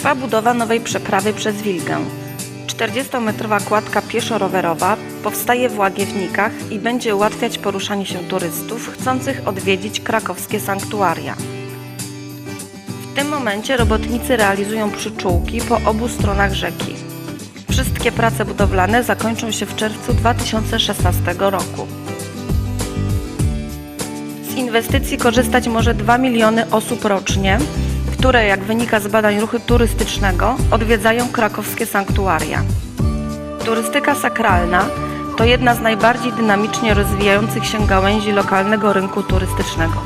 Trwa budowa nowej przeprawy przez Wilgę. 40-metrowa kładka pieszo-rowerowa powstaje w Łagiewnikach i będzie ułatwiać poruszanie się turystów chcących odwiedzić krakowskie sanktuaria. W tym momencie robotnicy realizują przyczółki po obu stronach rzeki. Wszystkie prace budowlane zakończą się w czerwcu 2016 roku. Z inwestycji korzystać może 2 miliony osób rocznie, które, jak wynika z badań ruchu turystycznego, odwiedzają krakowskie sanktuaria. Turystyka sakralna to jedna z najbardziej dynamicznie rozwijających się gałęzi lokalnego rynku turystycznego.